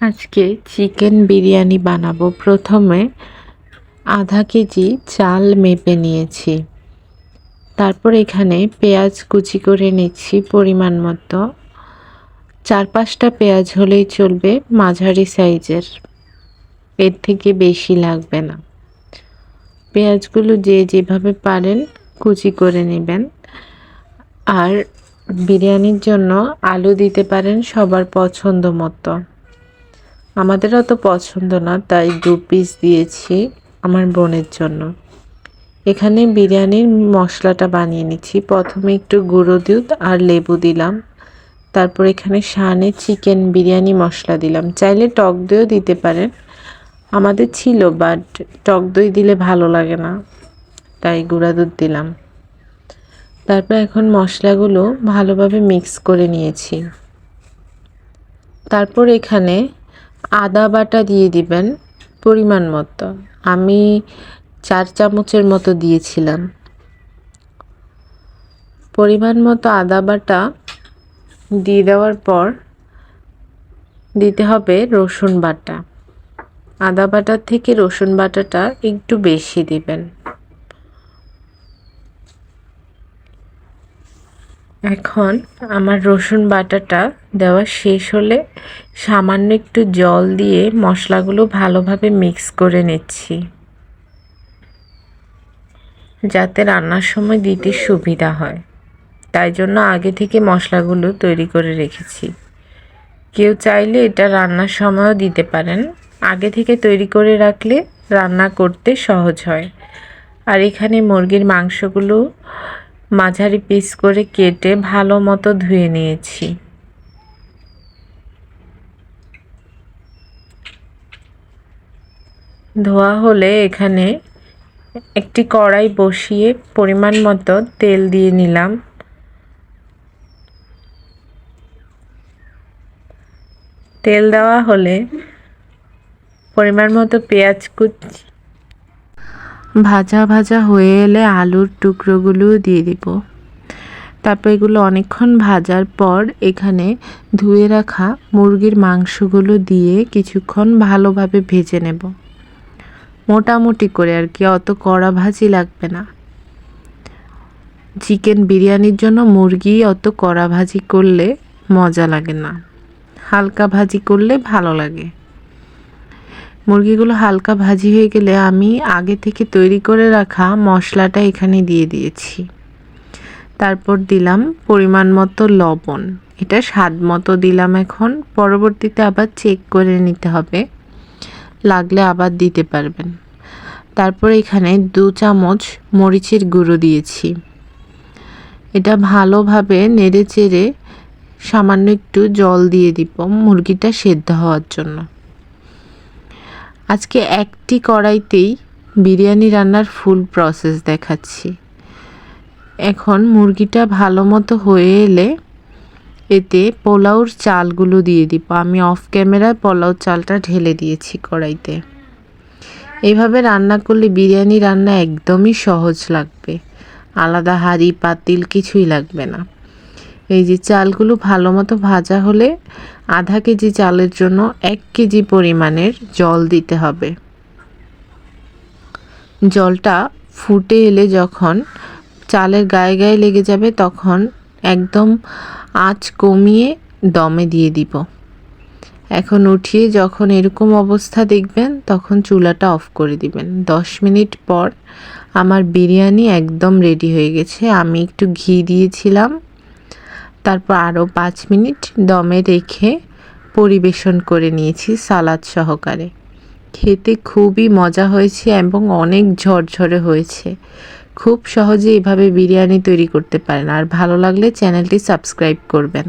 আজকে চিকেন বিরিয়ানি বানাবো। প্রথমে আধা কেজি চাল মেপে নিয়েছি। তারপর এখানে পেঁয়াজ কুচি করে নিচ্ছি পরিমাণ মতো। চার পাঁচটা পেঁয়াজ হলেই চলবে মাঝারি সাইজের। এর থেকে বেশি লাগবে না। পেঁয়াজগুলো যে যেভাবে পারেন কুচি করে নেবেন। আর বিরিয়ানির জন্য আলু দিতে পারেন সবার পছন্দ মতো। আমাদের অত পছন্দ না, তাই দু পিস দিয়েছি আমার বোনের জন্য। এখানে বিরিয়ানির মশলাটা বানিয়ে নিচ্ছি। প্রথমে একটু গুঁড়ো দুধ আর লেবু দিলাম। তারপর এখানে শানে চিকেন বিরিয়ানি মশলা দিলাম। চাইলে টক দইও দিতে পারেন। আমাদের ছিল বাট টক দই দিলে ভালো লাগে না। তাই গুঁড়া দুধ দিলাম। তারপর এখন মশলাগুলো ভালোভাবে মিক্স করে নিয়েছি। তারপর এখানে আদা বাটা দিয়ে দিবেন পরিমাণ মতো। আমি চার চামচের মতো দিয়েছিলাম। পরিমাণ মতো আদা বাটা দিয়ে দেওয়ার পর দিতে হবে রসুন বাটা। আদা বাটার থেকে রসুন বাটাটা একটু বেশি দিবেন। এখন আমার রসুন বাটাটা দেওয়া শেষ হলে সামান্য একটু জল দিয়ে মশলাগুলো ভালোভাবে মিক্স করে নিচ্ছি। যাতে রান্নার সময় দিতে সুবিধা হয়। তাই জন্য আগে থেকে মশলাগুলো তৈরি করে রেখেছি। কেউ চাইলে এটা রান্নার সময়ও দিতে পারেন। আগে থেকে তৈরি করে রাখলে রান্না করতে সহজ হয়। আর এখানে মুরগির মাংসগুলো মাঝারি পিস করে কেটে ভালো মতো ধুয়ে নিয়েছি। ধোয়া হলে এখানে একটি কড়াই বসিয়ে পরিমাণ মতো তেল দিয়ে নিলাম। তেল দেওয়া হলে পরিমাণ মতো পেঁয়াজ কুচি ভাজা ভাজা হয়ে এলে আলুর টুকরোগুলো দিয়ে দিব। তারপর এগুলো অনেকক্ষণ ভাজার পর এখানে ধুয়ে রাখা মুরগির মাংসগুলো দিয়ে কিছুক্ষণ ভালোভাবে ভেজে নেব। মোটামুটি করে আর কি, অত কড়া ভাজি লাগবে না। চিকেন বিরিয়ানির জন্য মুরগি অত কড়া ভাজি করলে মজা লাগে না। হালকা ভাজি করলে ভালো লাগে। মুরগিগুলো হালকা ভাজি হয়ে গেলে আমি আগে থেকে তৈরি করে রাখা মশলাটা এখানে দিয়ে দিয়েছি। তারপর দিলাম পরিমাণ মতো লবণ। এটা স্বাদ মতো দিলাম এখন। পরবর্তীতে আবার চেক করে নিতে হবে। লাগলে আবার দিতে পারবেন। তারপর এখানে দু চামচ মরিচের গুঁড়ো দিয়েছি। এটা ভালোভাবে নেড়ে চেড়ে সামান্য একটু জল দিয়ে দিব মুরগিটা সেদ্ধ হওয়ার জন্য। আজকে একটি কড়াইতেই বিরিয়ানি রান্নার ফুল প্রসেস দেখাচ্ছি। এখন মুরগিটা ভালো মতো হয়ে এলে এতে পোলাওর চালগুলো দিয়ে দিব। আমি অফ ক্যামেরায় পোলাও চালটা ঢেলে দিয়েছি কড়াইতে। এভাবে রান্না করলে বিরিয়ানি রান্না একদমই সহজ লাগবে। আলাদা হাঁড়ি, পাতিল কিছুই লাগবে না। এই যে চালগুলো ভালো মতো ভাজা হলে আধা কেজি চালের জন্য এক কেজি পরিমাণের জল দিতে হবে। জলটা ফুটে এলে যখন চালের গায়ে গায়ে লেগে যাবে তখন একদম আঁচ কমিয়ে দমে দিয়ে দিব। এখন উঠিয়ে যখন এরকম অবস্থা দেখবেন তখন চুলাটা অফ করে দিবেন। দশ মিনিট পর আমার বিরিয়ানি একদম রেডি হয়ে গেছে। আমি একটু ঘি দিয়েছিলাম। তারপর আরও পাঁচ মিনিট দমে রেখে পরিবেশন করে নিয়েছি সালাদ সহকারে। খেতে খুবই মজা হয়েছে এবং অনেক ঝরঝরে হয়েছে। খুব সহজে এভাবে বিরিয়ানি তৈরি করতে পারেন। আর ভালো লাগলে চ্যানেলটি সাবস্ক্রাইব করবেন।